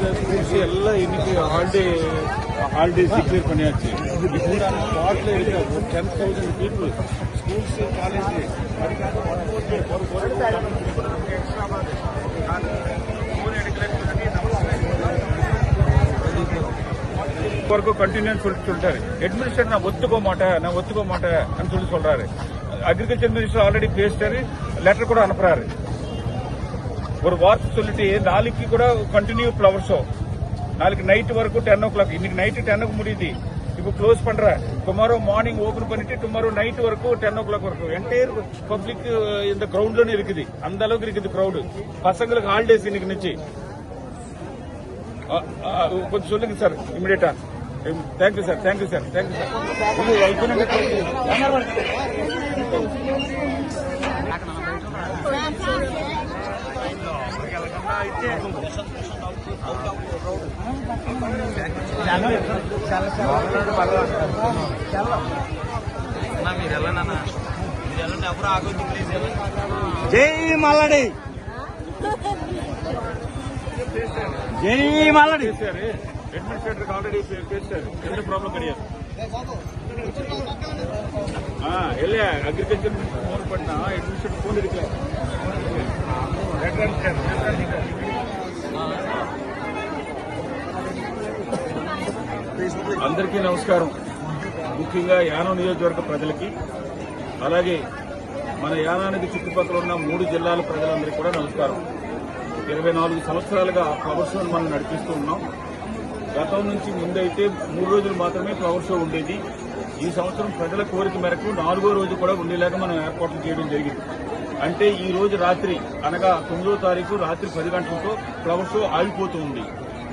ಎಲ್ಲಾ ಎಲ್ಲ holiday holiday declare பண்ணியாச்சு ಈ ಪೂರ್ಾಣ ಸ್ಕಾರ್ಟ್ ಅಲ್ಲಿ ಇರೋ ಪೀಪಲ್ ಸ್ಕೂಲ್ಸ್ ಕಾಲೇಜ್ ಅಲ್ಲಿ ಆದಕಾರ ಬರ್ಬರ್ ತರ 100000000 ಆದ್ರೆ ಪೂರ್ೇ ಒತ್ತುಕೋ ಮಾಟಾ ನಾ ಒತ್ತುಕೋ ಮಾಟಾ ಅಂತ ಹೇಳಿ சொல்றாரு agriculture minister already face letter ಕೂಡ ಅನುಪ್ರಾರಾ ஒரு வார்த்தை சொல்லிட்டு நாளைக்கு கூட கண்டினியூ ஃபிளவர் ஷோ நாளைக்கு நைட் வரைக்கும் டென் ஓ கிளாக் இன்னைக்கு நைட்டு டென்னுக்கு முடியுது இப்போ க்ளோஸ் பண்றேன் டுமாரோ மார்னிங் ஓபன் பண்ணிட்டு டுமாரோ நைட் வரைக்கும் டென் ஓ கிளாக் வரைக்கும் என்டையர் பப்ளிக் இந்த கிரவுண்ட்லன்னு இருக்குது அந்த அளவுக்கு இருக்குது கிரௌடு பசங்களுக்கு ஹாலிடேஸ் இன்னைக்கு நிச்சு கொஞ்சம் சொல்லுங்க sir இமிடியேட்டா thank you sir thank you sir thank you sir మీరు వెళ్ళండి మీరు వెళ్ళండి ఎవరు ఆగొద్దు ప్లీజ్ వెళ్ళండి జై మల్లడి జై మల్లడి అడ్మినిస్ట్రేటర్ ఆల్రెడీ చేశారు ఎంత ప్రాబ్లం కడిగారు వెళ్ళే అగ్రికల్చర్ ఫోన్ పడినా అడ్మినిస్ట్రేటర్ ఫోన్ ఇరికలే అందరికీ నమస్కారం. ముఖ్యంగా యానం నియోజకవర్గ ప్రజలకి అలాగే మన యానానికి చుట్టుపక్కల ఉన్న మూడు జిల్లాల ప్రజలందరికీ కూడా నమస్కారం. ఇరవై నాలుగు సంవత్సరాలుగా ఫ్లవర్ షోను మనం నడిపిస్తూ ఉన్నాం. గతం నుంచి ముందైతే మూడు రోజులు మాత్రమే ఫ్లవర్ షో ఉండేది. ఈ సంవత్సరం ప్రజల కోరిక మేరకు నాలుగో రోజు కూడా ఉండేలాగా మనం ఏర్పాట్లు చేయడం జరిగింది. అంటే ఈ రోజు రాత్రి అనగా తొమ్మిదో తారీఖు రాత్రి పది గంటలతో ఫ్లవర్ షో ఆగిపోతూ ఉంది.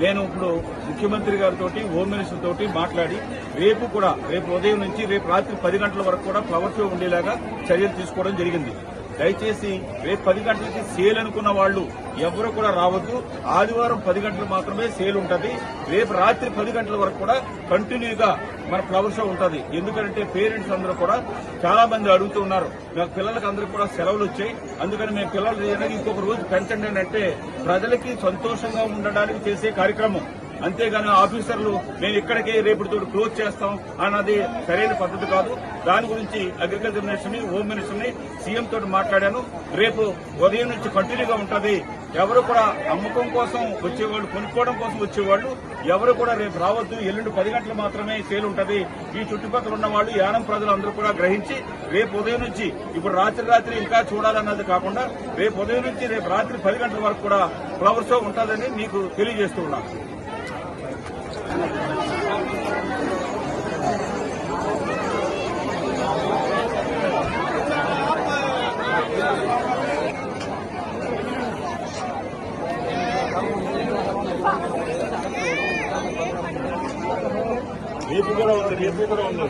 నేను ఇప్పుడు ముఖ్యమంత్రి గారితో హోమ్ మినిస్టర్ తోటి మాట్లాడి రేపు కూడా రేపు ఉదయం నుంచి రేపు రాత్రి పది గంటల వరకు కూడా ఫ్లవర్ షో ఉండేలాగా చర్యలు తీసుకోవడం జరిగింది. దయచేసి రేపు పది గంటలకి సేల్ అనుకున్న వాళ్ళు ఎవరు కూడా రావద్దు. ఆదివారం పది గంటలు మాత్రమే సేల్ ఉంటుంది. రేపు రాత్రి పది గంటల వరకు కూడా కంటిన్యూగా మన ఫ్లవర్ షో ఉంటుంది. ఎందుకంటే పేరెంట్స్ అందరూ కూడా చాలా మంది అడుగుతూ ఉన్నారు. పిల్లలకు పిల్లలకి అందరికి కూడా సెలవులు వచ్చాయి. అందుకని మేము పిల్లలు ఇంకొక రోజు పెంచండి అంటే ప్రజలకి సంతోషంగా ఉండడానికి చేసే కార్యక్రమం. అంతేగాని ఆఫీసర్లు మేము ఇక్కడికే రేపటితో క్లోజ్ చేస్తాం అన్నది సరైన పద్ధతి కాదు. దాని గురించి అగ్రికల్చర్ మినిస్టర్ని హోమ్ మినిస్టర్ని సీఎం తోటి మాట్లాడాను. రేపు ఉదయం నుంచి కంటిన్యూగా ఉంటుంది. ఎవరు కూడా అమ్మకం కోసం వచ్చేవాళ్ళు కొనుక్కోవడం కోసం వచ్చేవాళ్ళు ఎవరు కూడా రేపు రావద్దు. ఎల్లుండి పది గంటలు మాత్రమే సేల్ ఉంటుంది. ఈ చుట్టుపక్కల ఉన్న వాళ్ళు యానం ప్రజలందరూ కూడా గ్రహించి రేపు ఉదయం నుంచి ఇప్పుడు రాత్రి రాత్రి ఇంకా చూడాలన్నది కాకుండా రేపు ఉదయం నుంచి రేపు రాత్రి పది గంటల వరకు కూడా ఫ్లవర్ షో ఉంటుందని మీకు తెలియజేస్తూ ఉన్నాను. రేపు కూడా ఉంది రేపు కూడా ఉంది.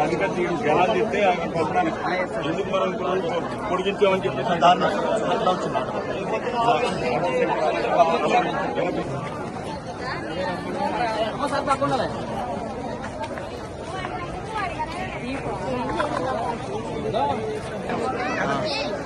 నడిగట్టి జనాలు చెప్తే ఆయన పంపడానికి ఎందుకు మనం పొడిగించామని చెప్పేసి దాన్ని Nagkarang